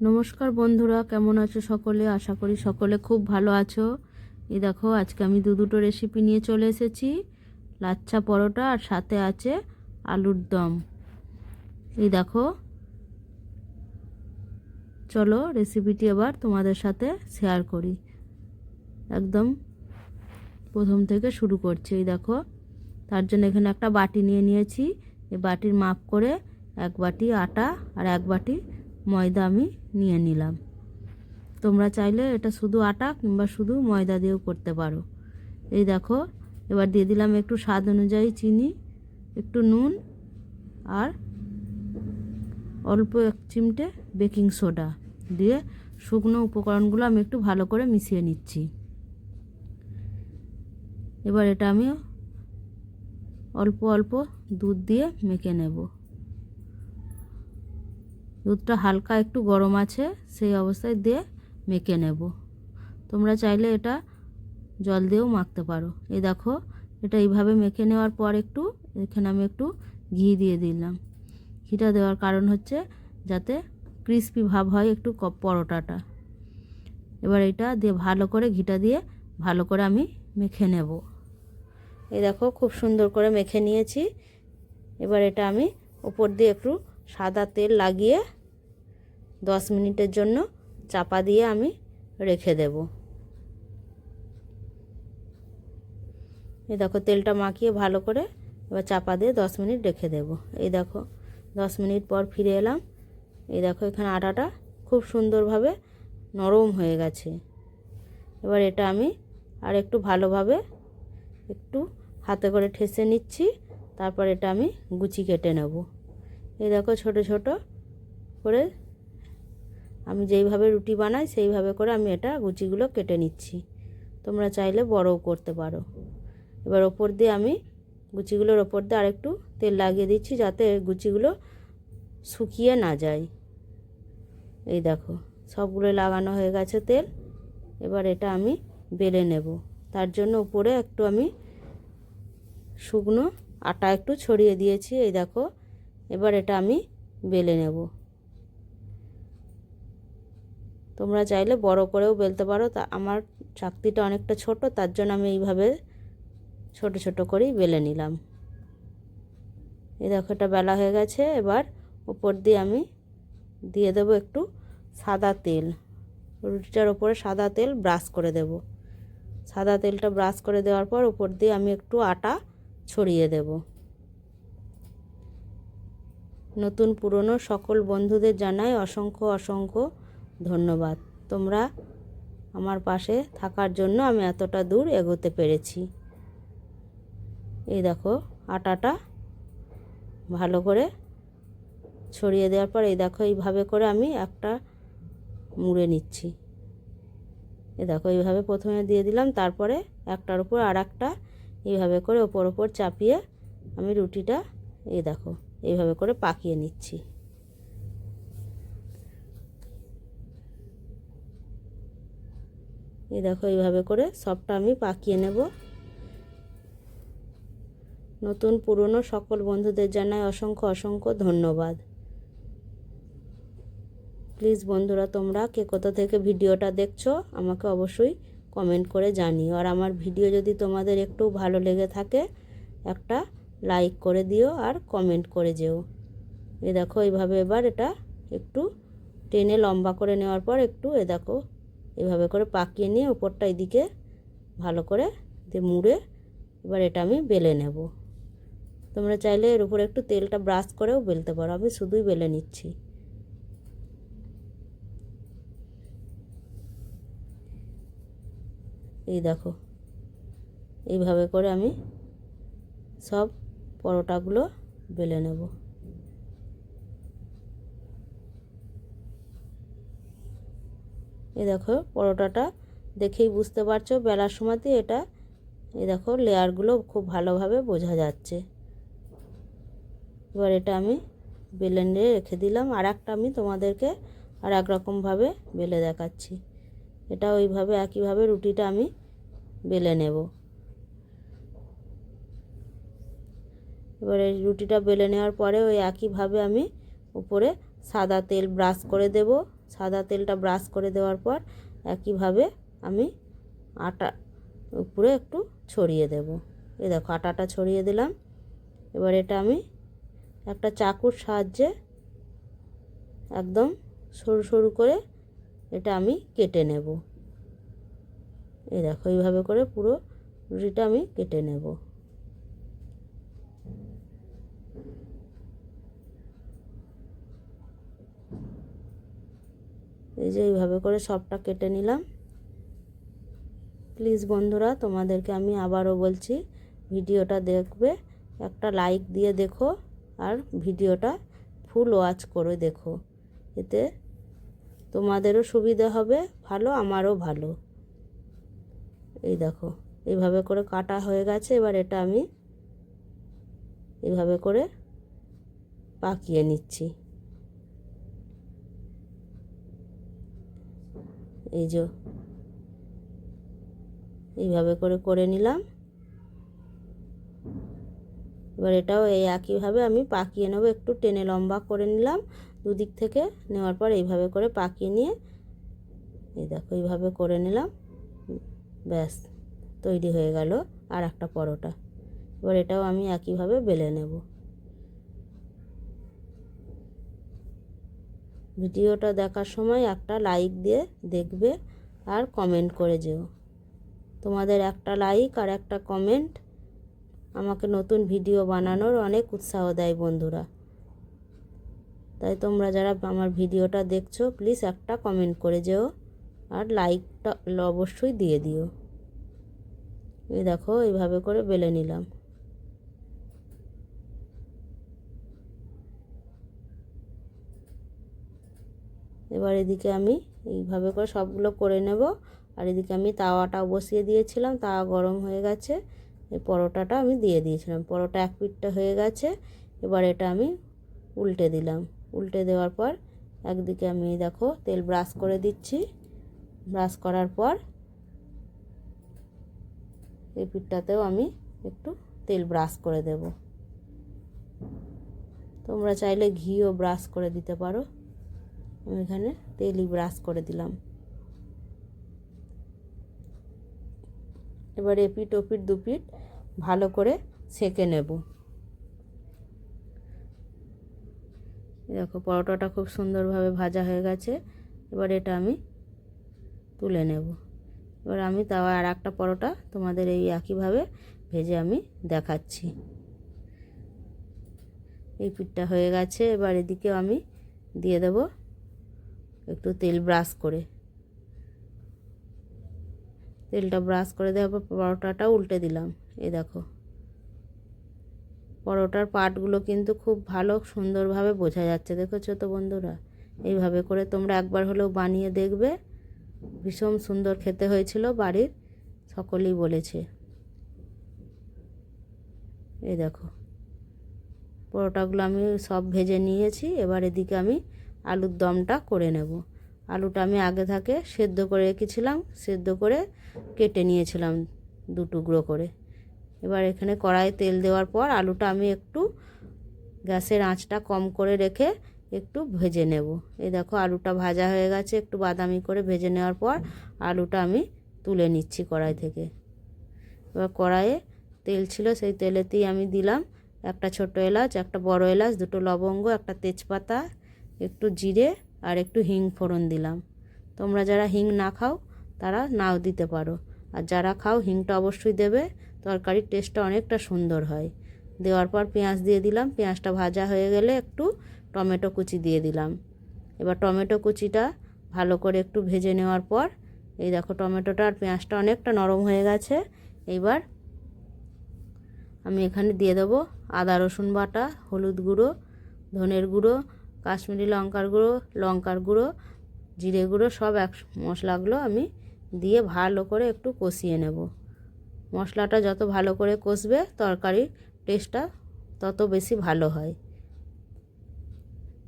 নমস্কার বন্ধুরা, কেমন আছো সকলে? আশা করি সকলে খুব ভালো আছো। এই দেখো, আজকে আমি দু দুটো রেসিপি নিয়ে চলে এসেছি। লাচ্ছা পরোটা আর সাথে আছে আলুর দম। এই দেখো, চলো রেসিপিটি এবার তোমাদের সাথে শেয়ার করি। একদম প্রথম থেকে শুরু করছি। এই দেখো, তার জন্য এখানে একটা বাটি নিয়ে নিয়েছি। এই বাটির মাপ করে এক বাটি আটা আর এক বাটি ময়দা আমি নিয়ে নিলাম। তোমরা চাইলে এটা শুধু আটা কিংবা শুধু ময়দা দিয়েও করতে পারো। এই দেখো, এবার দিয়ে দিলাম একটু স্বাদ অনুযায়ী চিনি, একটু নুন আর অল্প এক চিমটে বেকিং সোডা দিয়ে শুকনো উপকরণগুলো আমি একটু ভালো করে মিশিয়ে নিচ্ছি। এবার এটা আমি অল্প অল্প দুধ দিয়ে মেখে নেব। দুধটা হালকা একটু গরম আছে, সেই অবস্থায় দিয়ে মেখে নেব। তোমরা চাইলে এটা জল দিয়েও মাখতে পারো। এই দেখো, এটা এইভাবে মেখে নেওয়ার পর একটু, এখানে আমি একটু ঘি দিয়ে দিলাম। ঘিটা দেওয়ার কারণ হচ্ছে যাতে ক্রিস্পি ভাব হয় একটু ক- পরোটাটা। এবার এটা দিয়ে ভালো করে ঘিটা দিয়ে ভালো করে আমি মেখে নেব। এই দেখো, খুব সুন্দর করে মেখে নিয়েছি। এবার এটা আমি ওপর দিয়ে একটু সাদা তেল লাগিয়ে দশ মিনিটের জন্য চাপা দিয়ে আমি রেখে দেব। এই দেখো তেলটা মাখিয়ে ভালো করে এবার চাপা দিয়ে দশ মিনিট রেখে দেব। এই দেখো দশ মিনিট পর ফিরে এলাম। এই দেখো এখানে আটাটা খুব সুন্দরভাবে নরম হয়ে গেছে। এবার এটা আমি আর একটু ভালোভাবে একটু হাতে করে ঠেসে নিচ্ছি, তারপর এটা আমি গুচি কেটে নেব। এই দেখো ছোট ছোট করে আমি যেইভাবে রুটি বানাই, সেইভাবে করে আমি এটা গুচিগুলো কেটে নিচ্ছি। তোমরা চাইলে বড়ও করতে পারো। এবার ওপর দিয়ে আমি গুচিগুলোর ওপর দিয়ে আরেকটু তেল লাগিয়ে দিচ্ছি যাতে গুচিগুলো শুকিয়ে না যায়। এই দেখো, সবগুলো লাগানো হয়ে গেছে তেল। এবার এটা আমি বেলে নেব। তার জন্য উপরে একটু আমি শুকনো আটা একটু ছড়িয়ে দিয়েছি। এই দেখো এবার এটা আমি বেলে নেব। তোমরা চাইলে বড় করেও বেলতে পারো। তা আমার চাকতিটা অনেকটা ছোট, তার জন্য আমি এইভাবে ছোট ছোট করেই বেলে নিলাম। এই দেখো, এটা বেলা হয়ে গেছে। এবার উপর দিয়ে আমি দিয়ে দেবো একটু সাদা তেল। রুটিটার ওপরে সাদা তেল ব্রাশ করে দেব। সাদা তেলটা ব্রাশ করে দেওয়ার পর উপর দিয়ে আমি একটু আটা ছড়িয়ে দেব। নতুন পুরনো সকল বন্ধুদের জানাই অসংখ্য অসংখ্য ধন্যবাদ। তোমরা আমার পাশে থাকার জন্য আমি এতটা দূর এগোতে পেরেছি। এই দেখো, আটাটা ভালো করে ছড়িয়ে দেওয়ার পর এই দেখো, এইভাবে করে আমি একটা মুড়ে নিচ্ছি। এ দেখো, এইভাবে প্রথমে দিয়ে দিলাম, তারপরে একটার উপর আর একটা এইভাবে করে ওপর ওপর চাপিয়ে আমি রুটিটা, এই দেখো এইভাবে করে পাকিয়ে নিচ্ছি। এই দেখো, এইভাবে করে সবটা আমি পাকিয়ে নেব। নতুন, পুরনো সকল বন্ধুদের জানাই অসংখ্য অসংখ্য ধন্যবাদ। প্লিজ বন্ধুরা, তোমরা কে কোথা থেকে ভিডিওটা দেখছ, আমাকে অবশ্যই কমেন্ট করে জানিও। আর আমার ভিডিও যদি তোমাদের একটু ভালো লেগে থাকে, একটা লাইক করে দিও আর কমেন্ট করে যেও। এ দেখো, এইভাবে এবার এটা একটু টেনে লম্বা করে নেওয়ার পর একটু এ দেখো এভাবে করে পাকিয়ে নিয়ে উপরটা এদিকে ভালো করে দিয়ে মুড়ে এবার এটা আমি বেলে নেব। তোমরা চাইলে এর উপরে একটু তেলটা ব্রাশ করেও বেলতে পারো, আমি শুধুই বেলে নিচ্ছি। এই দেখো, এইভাবে করে আমি সব পরোটাগুলো বেলে নেব। এই দেখো, পরোটাটা দেখেই বুঝতে পারছ, বেলার সময়তে এটা এই দেখো, লেয়ারগুলো খুব ভালোভাবে বোঝা যাচ্ছে। এবার এটা আমি বেলে নিয়ে রেখে দিলাম, আর একটা আমি তোমাদেরকে আর এক রকমভাবে বেলে দেখাচ্ছি। এটা ওইভাবে, একইভাবে রুটিটা আমি বেলে নেব। এবার রুটিটা বেলে নেওয়ার পরে ওই একইভাবে আমি উপরে সাদা তেল ব্রাশ করে দেব। সাদা তেলটা ব্রাশ করে দেওয়ার পর একইভাবে আমি আটা উপরে একটু ছড়িয়ে দেব। এই দেখো, আটাটা ছড়িয়ে দিলাম। এবার এটা আমি একটা চাকুর সাহায্যে একদম সরু সরু করে এটা আমি কেটে নেব। এই দেখো, এইভাবে করে পুরো রুটিটা আমি কেটে নেব। এই যে এইভাবে করে সবটা কেটে নিলাম। প্লিজ বন্ধুরা, তোমাদেরকে আমি আবারও বলছি, ভিডিওটা দেখবে, একটা লাইক দিয়ে দেখো, আর ভিডিওটা ফুল ওয়াচ করে দেখো। এতে তোমাদেরও সুবিধা হবে, ভালো, আমারও ভালো। এই দেখো, এইভাবে করে কাটা হয়ে গেছে, এবার এটা আমি এইভাবে করে পাকিয়ে নিচ্ছি। এই যে এইভাবে করে করে নিলাম। এবার এটাও এই একইভাবে আমি পাকিয়ে নেব, একটু টেনে লম্বা করে নিলাম দুদিক থেকে, নেওয়ার পর এইভাবে করে পাকিয়ে নিয়ে এই দেখো এইভাবে করে নিলাম, ব্যাস তৈরি হয়ে গেল আর একটা পরোটা। এবার এটাও আমি একইভাবে বেলে নেব। ভিডিওটা দেখার সময় একটা লাইক দিয়ে দেখবে আর কমেন্ট করে যেও। তোমাদের একটা লাইক আর একটা কমেন্ট আমাকে নতুন ভিডিও বানানোর অনেক উৎসাহ দেয় বন্ধুরা। তাই তোমরা যারা আমার ভিডিওটা দেখছ প্লিজ একটা কমেন্ট করে যেও আর লাইকটা অবশ্যই দিয়ে দিও। এই দেখো, এইভাবে করে বেলে নিলাম। এবার এদিকে আমি এইভাবে করে সবগুলো করে নেব। আর এদিকে আমি তাওয়াটাও বসিয়ে দিয়েছিলাম, তাওয়া গরম হয়ে গেছে। এই পরোটাটা আমি দিয়ে দিয়েছিলাম, পরোটা এক পিঠটা হয়ে গেছে। এবার এটা আমি উল্টে দিলাম। উল্টে দেওয়ার পর একদিকে আমি দেখো তেল ব্রাশ করে দিচ্ছি। ব্রাশ করার পর এই পিঠটাতেও আমি একটু তেল ব্রাশ করে দেব। তোমরা চাইলে ঘিও ব্রাশ করে দিতে পারো। এখানে তেলি ব্রাশ করে দিলাম। এবার এপিট ওপিট দুপিট ভালো করে সেঁকে নেব। দেখো পরোটাটা খুব সুন্দরভাবে ভাজা হয়ে গেছে। এবার এটা আমি তুলে নেব। এবার আমি তাওয়া আর একটা পরোটা তোমাদের এই একইভাবে ভেজে আমি দেখাচ্ছি। এই পিঠটা হয়ে গেছে। এবার এদিকেও আমি দিয়ে দেব একটু তেল ব্রাশ করে। তেলটা ব্রাশ করে দেওয়ার পর পরোটাটা উল্টে দিলাম। এ দেখো। পরোটার পাটগুলো কিন্তু খুব ভালো, সুন্দরভাবে বোঝা যাচ্ছে। দেখেছ তো বন্ধুরা? এইভাবে করে তোমরা একবার হলেও বানিয়ে দেখবে। ভীষণ সুন্দর খেতে হয়েছিল বাড়ির, সকলেই বলেছে। এই দেখো। পরোটাগুলো আমি সব ভেজে নিয়েছি। এবার এদিকে আমি আলুর দমটা করে নেব। আলুটা আমি আগে থাকে সেদ্ধ করে রেখেছিলাম, সেদ্ধ করে কেটে নিয়েছিলাম দু টুকরো করে। এবার এখানে কড়াইয়ে তেল দেওয়ার পর আলুটা আমি একটু গ্যাসের আঁচটা কম করে রেখে একটু ভেজে নেব। এই দেখো আলুটা ভাজা হয়ে গেছে, একটু বাদামি করে ভেজে নেওয়ার পর আলুটা আমি তুলে নিচ্ছি কড়াই থেকে। এবার কড়াইয়ে তেল ছিল, সেই তেলেতেই আমি দিলাম একটা ছোট এলাচ, একটা বড় এলাচ, দুটো লবঙ্গ, একটা তেজপাতা একটু জিরে আর একটু হিং ফোড়ন দিলাম। তোমরা যারা হিং না খাও, তারা নাও দিতে পারো। আর যারা খাও, হিংটা অবশ্যই দেবে। তরকারির টেস্টটা অনেকটা সুন্দর হয়। দেওয়ার পর পেঁয়াজ দিয়ে দিলাম। পেঁয়াজটা ভাজা হয়ে গেলে একটু টমেটো কুচি দিয়ে দিলাম। এবার টমেটো কুচিটা ভালো করে একটু ভেজে নেওয়ার পর, এই দেখো টমেটোটা আর পেঁয়াজটা অনেকটা নরম হয়ে গেছে। এইবার আমি এখানে দিয়ে দেবো আদা রসুন বাটা, হলুদ গুঁড়ো, ধনের গুঁড়ো কাশ্মীরি লঙ্কার গুঁড়ো লঙ্কার গুঁড়ো, জিরে গুঁড়ো, সব এক মশলাগুলো আমি দিয়ে ভালো করে একটু কষিয়ে নেব। মশলাটা যত ভালো করে কষবে, তরকারির টেস্টটা তত বেশি ভালো হয়।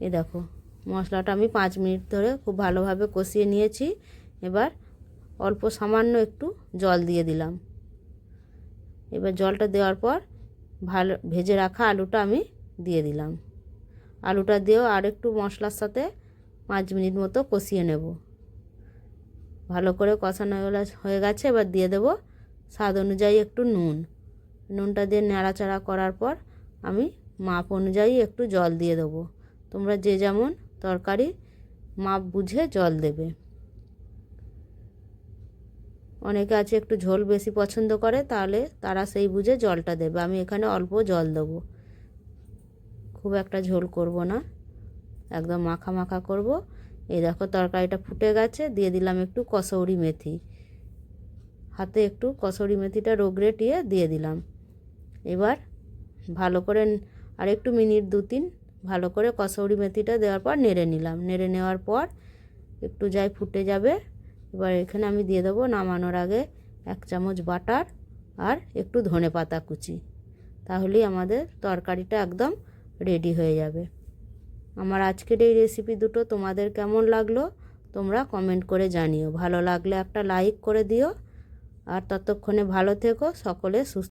এ দেখো, মশলাটা আমি পাঁচ মিনিট ধরে খুব ভালোভাবে কষিয়ে নিয়েছি। এবার অল্প সামান্য একটু জল দিয়ে দিলাম। এবার জলটা দেওয়ার পর ভালো ভেজে রাখা আলুটা আমি দিয়ে দিলাম। আলুটা দিয়েও আর একটু মশলার সাথে পাঁচ মিনিট মতো কষিয়ে নেব। ভালো করে কষানো হয়ে গেছে, এবার দিয়ে দেবো স্বাদ অনুযায়ী একটু নুন। নুনটা দিয়ে নাড়াচাড়া করার পর আমি মাপ অনুযায়ী একটু জল দিয়ে দেবো। তোমরা যে যেমন তরকারি মাপ বুঝে জল দেবে। অনেকে আছে একটু ঝোল বেশি পছন্দ করে, তাহলে তারা সেই বুঝে জলটা দেবে। আমি এখানে অল্প জল দেবো। খুব একটা ঝোল করব না। একদম মাখা মাখা করব। এই দেখো তরকারিটা ফুটে গেছে, দিয়ে দিলাম একটু কসৌরি মেথি। হাতে একটু কসৌরি মেথিটা রোগড়েটিয়ে দিয়ে দিলাম। এবার ভালো করে আর একটু মিনিট দু তিন ভালো করে কসৌরি মেথিটা দেওয়ার পর নেড়ে নিলাম। নেড়ে নেওয়ার পর একটু যাই ফুটে যাবে, এবার এখানে আমি দিয়ে দেবো নামানোর আগে এক চামচ বাটার আর একটু ধনে পাতা কুচি। তাহলেই আমাদের তরকারিটা একদম রেডি হয়ে যাবে। আমার আজকের এই রেসিপি দুটো তোমাদের কেমন লাগল, তোমরা কমেন্ট করে জানিও। ভালো লাগলে একটা লাইক করে দিও। আর ততক্ষণে ভালো থেকো, সকলে সুস্থ